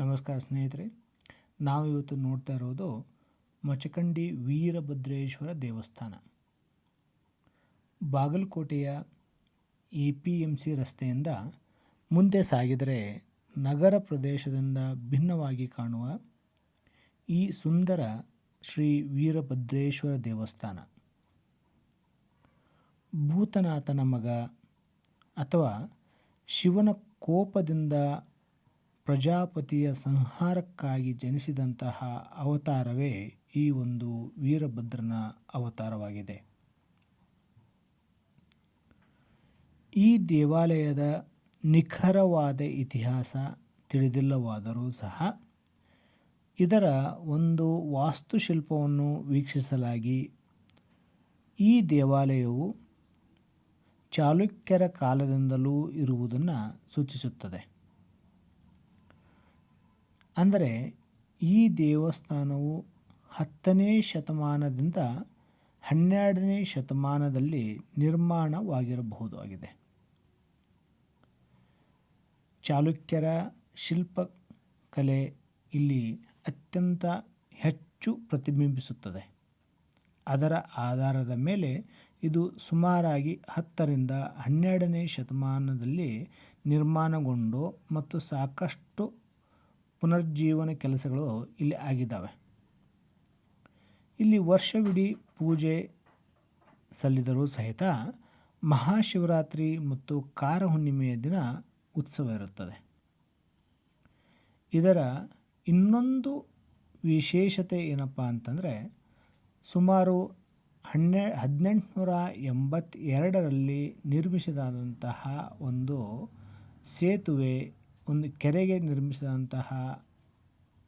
ನಮಸ್ಕಾರ ಸ್ನೇಹಿತರೆ, ನಾವು ಇವತ್ತು ನೋಡ್ತಾ ಇರೋದು ಮಚಕಂಡಿ ವೀರಭದ್ರೇಶ್ವರ ದೇವಸ್ಥಾನ. ಬಾಗಲಕೋಟೆಯ ಎ ಪಿ ಎಂ ಸಿ ರಸ್ತೆಯಿಂದ ಮುಂದೆ ಸಾಗಿದರೆ ನಗರ ಪ್ರದೇಶದಿಂದ ಭಿನ್ನವಾಗಿ ಕಾಣುವ ಈ ಸುಂದರ ಶ್ರೀ ವೀರಭದ್ರೇಶ್ವರ ದೇವಸ್ಥಾನ. ಭೂತನಾಥನ ಮಗ ಅಥವಾ ಶಿವನ ಕೋಪದಿಂದ ಪ್ರಜಾಪತಿಯ ಸಂಹಾರಕ್ಕಾಗಿ ಜನಿಸಿದಂತಹ ಅವತಾರವೇ ಈ ಒಂದು ವೀರಭದ್ರನ ಅವತಾರವಾಗಿದೆ. ಈ ದೇವಾಲಯದ ನಿಖರವಾದ ಇತಿಹಾಸ ತಿಳಿದಿಲ್ಲವಾದರೂ ಸಹ ಇದರ ಒಂದು ವಾಸ್ತುಶಿಲ್ಪವನ್ನು ವೀಕ್ಷಿಸಲಾಗಿ ಈ ದೇವಾಲಯವು ಚಾಲುಕ್ಯರ ಕಾಲದಿಂದಲೂ ಇರುವುದನ್ನು ಸೂಚಿಸುತ್ತದೆ. ಅಂದರೆ ಈ ದೇವಸ್ಥಾನವು ಹತ್ತನೇ ಶತಮಾನದಿಂದ ಹನ್ನೆರಡನೇ ಶತಮಾನದಲ್ಲಿ ನಿರ್ಮಾಣವಾಗಿರಬಹುದಾಗಿದೆ. ಚಾಲುಕ್ಯರ ಶಿಲ್ಪಕಲೆ ಇಲ್ಲಿ ಅತ್ಯಂತ ಹೆಚ್ಚು ಪ್ರತಿಬಿಂಬಿಸುತ್ತದೆ. ಅದರ ಆಧಾರದ ಮೇಲೆ ಇದು ಸುಮಾರಾಗಿ ಹತ್ತರಿಂದ ಹನ್ನೆರಡನೇ ಶತಮಾನದಲ್ಲಿ ನಿರ್ಮಾಣಗೊಂಡು ಮತ್ತು ಸಾಕಷ್ಟು ಪುನರ್ಜೀವನ ಕೆಲಸಗಳು ಇಲ್ಲಿ ಆಗಿದ್ದಾವೆ. ಇಲ್ಲಿ ವರ್ಷವಿಡೀ ಪೂಜೆ ಸಲ್ಲಿದರೂ ಸಹಿತ ಮಹಾಶಿವರಾತ್ರಿ ಮತ್ತು ಕಾರ ಹುಣ್ಣಿಮೆಯ ದಿನ ಉತ್ಸವ ಇರುತ್ತದೆ. ಇದರ ಇನ್ನೊಂದು ವಿಶೇಷತೆ ಏನಪ್ಪ ಅಂತಂದರೆ, ಸುಮಾರು ಹನ್ನೆ, ಹದಿನೆಂಟುನೂರ ಎಂಬತ್ತೆರಡರಲ್ಲಿ ನಿರ್ಮಿಸಿದಾದಂತಹ ಒಂದು ಸೇತುವೆ ಒಂದು ಕೆರೆಗೆ ನಿರ್ಮಿಸಿದಂತಹ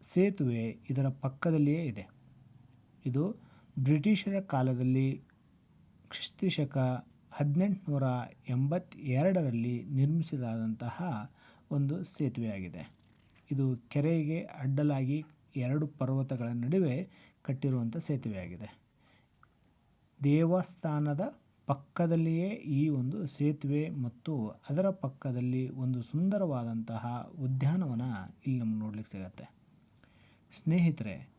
ಸೇತುವೆ ಇದರ ಪಕ್ಕದಲ್ಲಿಯೇ ಇದೆ. ಇದು ಬ್ರಿಟಿಷರ ಕಾಲದಲ್ಲಿ ಕ್ರಿಸ್ತಶಕ ಹದಿನೆಂಟುನೂರ ಎಂಬತ್ತೆರಡರಲ್ಲಿ ನಿರ್ಮಿಸಿದಾದಂತಹ ಒಂದು ಸೇತುವೆಯಾಗಿದೆ. ಇದು ಕೆರೆಗೆ ಅಡ್ಡಲಾಗಿ ಎರಡು ಪರ್ವತಗಳ ನಡುವೆ ಕಟ್ಟಿರುವಂಥ ಸೇತುವೆಯಾಗಿದೆ. ದೇವಸ್ಥಾನದ ಪಕ್ಕದಲ್ಲಿಯೇ ಈ ಒಂದು ಸೇತುವೆ ಮತ್ತು ಅದರ ಪಕ್ಕದಲ್ಲಿ ಒಂದು ಸುಂದರವಾದಂತಹ ಉದ್ಯಾನವನ ಇಲ್ಲಿ ನಮ್ಗೆ ನೋಡ್ಲಿಕ್ಕೆ ಸಿಗತ್ತೆ. ಸ್ನೇಹಿತರೆ,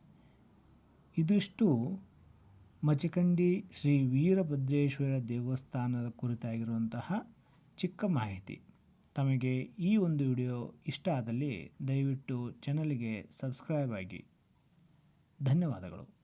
ಇದಿಷ್ಟು ಮಚಿಕಂಡಿ ಶ್ರೀ ವೀರಭದ್ರೇಶ್ವರ ದೇವಸ್ಥಾನದ ಕುರಿತಾಗಿರುವಂತಹ ಚಿಕ್ಕ ಮಾಹಿತಿ. ತಮಗೆ ಈ ಒಂದು ವಿಡಿಯೋ ಇಷ್ಟ ಆದಲ್ಲಿ ದಯವಿಟ್ಟು ಚಾನಲ್ಗೆ ಸಬ್ಸ್ಕ್ರೈಬ್ ಆಗಿ. ಧನ್ಯವಾದಗಳು.